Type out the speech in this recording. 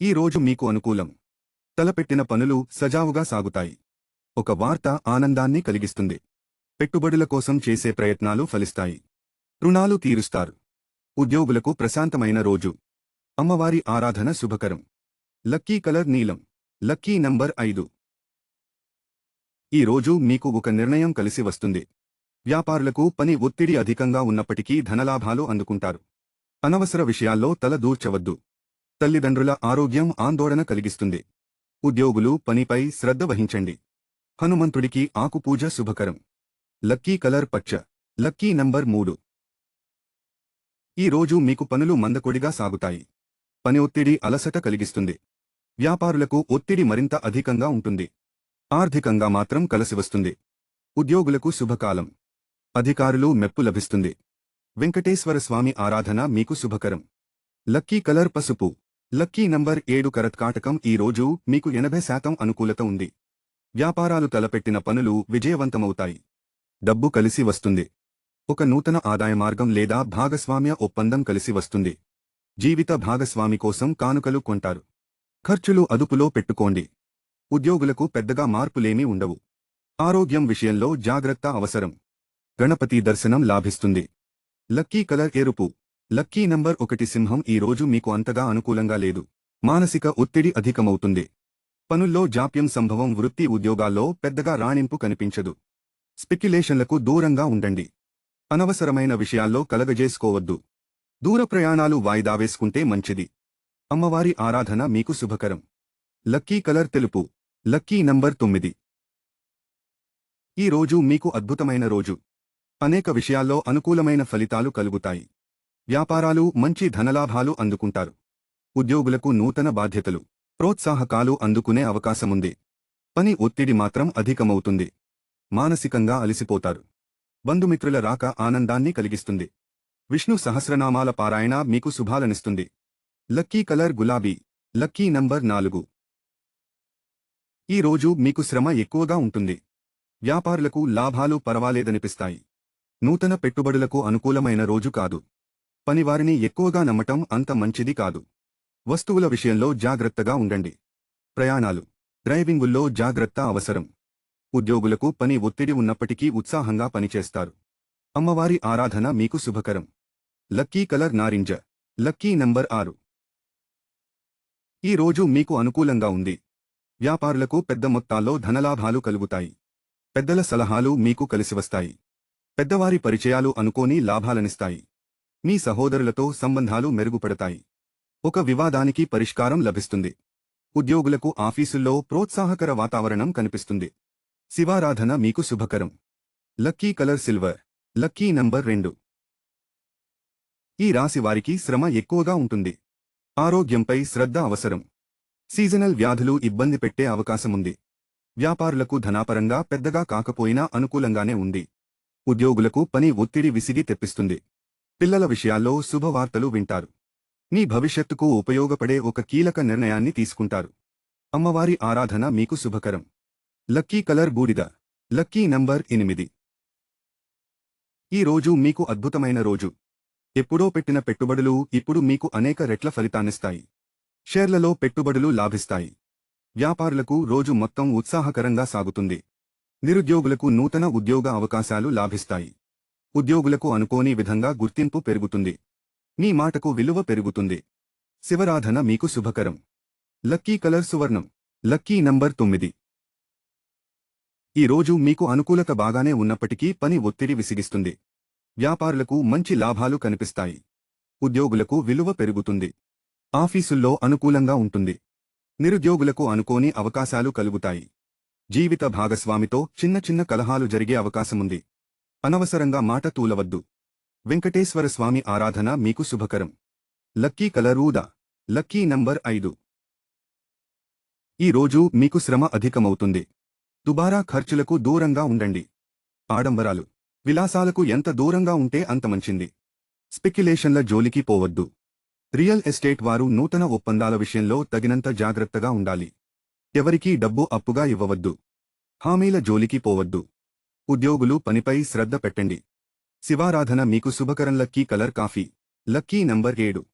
ఈ రోజు మీకు అనుకూలం. తలపెట్టిన పనులు సజావుగా సాగుతాయి. ఒక వార్త ఆనందాన్ని కలిగిస్తుంది. పెట్టుబడుల కోసం చేసే ప్రయత్నాలు ఫలిస్తాయి. రుణాలు తీరుస్తారు. ఉద్యోగులకు ప్రశాంతమైన రోజు. అమ్మవారి ఆరాధన శుభకరం. లక్కీ కలర్ నీలం. లక్కీ నంబర్ ఐదు. ఈ రోజు మీకు ఒక నిర్ణయం కలిసి వస్తుంది. వ్యాపారులకు పని ఒత్తిడి అధికంగా ఉన్నప్పటికీ ధనలాభాలు అందుకుంటారు. అనవసర విషయాల్లో తల దూర్చవద్దు. తల్లిదండ్రుల ఆరోగ్యం ఆందోళన కలిగిస్తుంది. ఉద్యోగులు పనిపై శ్రద్ధ వహించండి. హనుమంతుడికి ఆకుపూజ శుభకరం. లక్కీ కలర్ పచ్చ. లక్కీ నంబర్ మూడు. ఈ రోజు మీకు పనులు మందకొడిగా సాగుతాయి. పని ఒత్తిడి అలసట కలిగిస్తుంది. వ్యాపారులకు ఒత్తిడి మరింత అధికంగా ఉంటుంది. ఆర్థికంగా మాత్రం కలసివస్తుంది ఉద్యోగులకు శుభకాలం. అధికారులు మెప్పు లభిస్తుంది. వెంకటేశ్వర స్వామి ఆరాధన మీకు శుభకరం. లక్కీ కలర్ పసుపు. లక్కీ నంబర్ ఏడు కరత్కాటకం ఈ రోజు మీకు ఎనభై శాతం అనుకూలత ఉంది. వ్యాపారాలు తలపెట్టిన పనులు విజయవంతమవుతాయి. డబ్బు కలిసి వస్తుంది. ఒక నూతన ఆదాయ మార్గం లేదా భాగస్వామ్య ఒప్పందం కలిసి వస్తుంది. జీవిత భాగస్వామి కోసం కానుకలు కొంటారు. ఖర్చులు అదుపులో పెట్టుకోండి. ఉద్యోగులకు పెద్దగా మార్పులేమీ ఉండవు. ఆరోగ్యం విషయంలో జాగ్రత్త అవసరం. గణపతి దర్శనం లాభిస్తుంది. లక్కీ కలర్ ఎరుపు. లక్కీ నంబర్ ఒకటి సింహం ఈ రోజు మీకు అంతగా అనుకూలంగా లేదు. మానసిక ఒత్తిడి అధికమవుతుంది. పనుల్లో జాప్యం సంభవం వృత్తి ఉద్యోగాల్లో పెద్దగా రాణింపు కనిపించదు. స్పెక్యులేషన్లకు దూరంగా ఉండండి. అనవసరమైన విషయాల్లో కలగజేసుకోవద్దు. దూర ప్రయాణాలు వాయిదా వేసుకుంటే మంచిది. అమ్మవారి ఆరాధన మీకు శుభకరం. లక్కీ కలర్ తెలుపు. లక్కీ నంబర్ తొమ్మిది. ఈ రోజు మీకు అద్భుతమైన రోజు. అనేక విషయాల్లో అనుకూలమైన ఫలితాలు కలుగుతాయి. వ్యాపారాలు మంచి ధనలాభాలు అందుకుంటారు. ఉద్యోగులకు నూతన బాధ్యతలు ప్రోత్సాహకాలు అందుకునే అవకాశముంది. పని ఒత్తిడి మాత్రం అధికమవుతుంది. మానసికంగా అలసిపోతారు. బంధుమిత్రుల రాక ఆనందాన్ని కలిగిస్తుంది. విష్ణు సహస్రనామాల పారాయణ మీకు శుభాలనిస్తుంది. లక్కీ కలర్ గులాబీ లక్కీ నంబర్ నాలుగు. ఈ రోజు మీకు శ్రమ ఎక్కువగా ఉంటుంది. వ్యాపారులకు లాభాలు పర్వాలేదనిపిస్తాయి. నూతన పెట్టుబడులకు అనుకూలమైన రోజు కాదు. పనివారిని ఎక్కువగా నమ్మటం అంత మంచిది కాదు. వస్తువుల విషయంలో జాగ్రత్తగా ఉండండి. ప్రయాణాలు. డ్రైవింగుల్లో జాగ్రత్త అవసరం. ఉద్యోగులకు పని ఒత్తిడి ఉన్నప్పటికీ ఉత్సాహంగా పనిచేస్తారు. అమ్మవారి ఆరాధన మీకు శుభకరం. లక్కీ కలర్ నారింజ. లక్కీ నంబర్ ఆరు. ఈ రోజు మీకు అనుకూలంగా ఉంది. వ్యాపారులకు పెద్ద మొత్తాల్లో ధనలాభాలు కలుగుతాయి. పెద్దల సలహాలు మీకు కలిసివస్తాయి పెద్దవారి పరిచయాలు అనుకోని లాభాలనిస్తాయి. మీ సహోదరులతో సంబంధాలు మెరుగుపడతాయి. ఒక వివాదానికి పరిష్కారం లభిస్తుంది. ఉద్యోగులకు ఆఫీసుల్లో ప్రోత్సాహకర వాతావరణం కనిపిస్తుంది. శివారాధన మీకు శుభకరం. Lucky colour silver. Lucky number రెండు. ఈ రాశి వారికి శ్రమ ఎక్కువగా ఉంటుంది. ఆరోగ్యంపై శ్రద్ధ అవసరం. సీజనల్ వ్యాధులు ఇబ్బంది పెట్టే అవకాశముంది వ్యాపారులకు ధనాపరంగా పెద్దగా కాకపోయినా అనుకూలంగానే ఉంది. ఉద్యోగులకు పని ఒత్తిడి విసిగి తెప్పిస్తుంది. పిల్లల విషయాల్లో శుభవార్తలు వింటారు. మీ భవిష్యత్తుకు ఉపయోగపడే ఒక కీలక నిర్ణయాన్ని తీసుకుంటారు. అమ్మవారి ఆరాధన మీకు శుభకరం. లక్కీ కలర్ బూడిద. లక్కీ నంబర్ ఎనిమిది. ఈ రోజు మీకు అద్భుతమైన రోజు. ఎప్పుడో పెట్టిన పెట్టుబడులు ఇప్పుడు మీకు అనేక రెట్ల ఫలితాన్నిస్తాయి. షేర్లలో పెట్టుబడులు లాభిస్తాయి. వ్యాపారులకు రోజు మొత్తం ఉత్సాహకరంగా సాగుతుంది. నిరుద్యోగులకు నూతన ఉద్యోగ అవకాశాలు లాభిస్తాయి. ఉద్యోగులకు అనుకోని విధంగా గుర్తింపు పెరుగుతుంది. మీ మాటకు విలువ పెరుగుతుంది. శివరాధన మీకు శుభకరం. లక్కీ కలర్ సువర్ణం. లక్కీ నంబర్ తొమ్మిది. ఈ రోజు మీకు అనుకూలత బాగానే ఉన్నప్పటికీ పని ఒత్తిడి విసిగిస్తుంది. వ్యాపారులకు మంచి లాభాలు కనిపిస్తాయి. ఉద్యోగులకు విలువ పెరుగుతుంది. ఆఫీసుల్లో అనుకూలంగా ఉంటుంది. నిరుద్యోగులకు అనుకోని అవకాశాలు కలుగుతాయి. జీవిత భాగస్వామితో చిన్న చిన్న కలహాలు జరిగే అవకాశముంది. అనవసరంగా మాట తూలవద్దు. వెంకటేశ్వర స్వామి ఆరాధన మీకు శుభకరం. లక్కీ కలరూదా? లక్కీ నంబర్ ఐదు. ఈ రోజు మీకు శ్రమ అధికమవుతుంది. దుబారా ఖర్చులకు దూరంగా ఉండండి. ఆడంబరాలు. విలాసాలకు ఎంత దూరంగా ఉంటే అంత మంచింది. స్పెక్యులేషన్ల జోలికి పోవద్దు. రియల్ ఎస్టేట్ వారు నూతన ఒప్పందాల విషయంలో తగినంత జాగ్రత్తగా ఉండాలి. ఎవరికీ డబ్బు అప్పుగా ఇవ్వవద్దు. హామీల జోలికి పోవద్దు. ఉద్యోగులు పనిపై శ్రద్ధ పెట్టండి. శివారాధన మీకు శుభకరం lucky colour coffee. Lucky number ఏడు.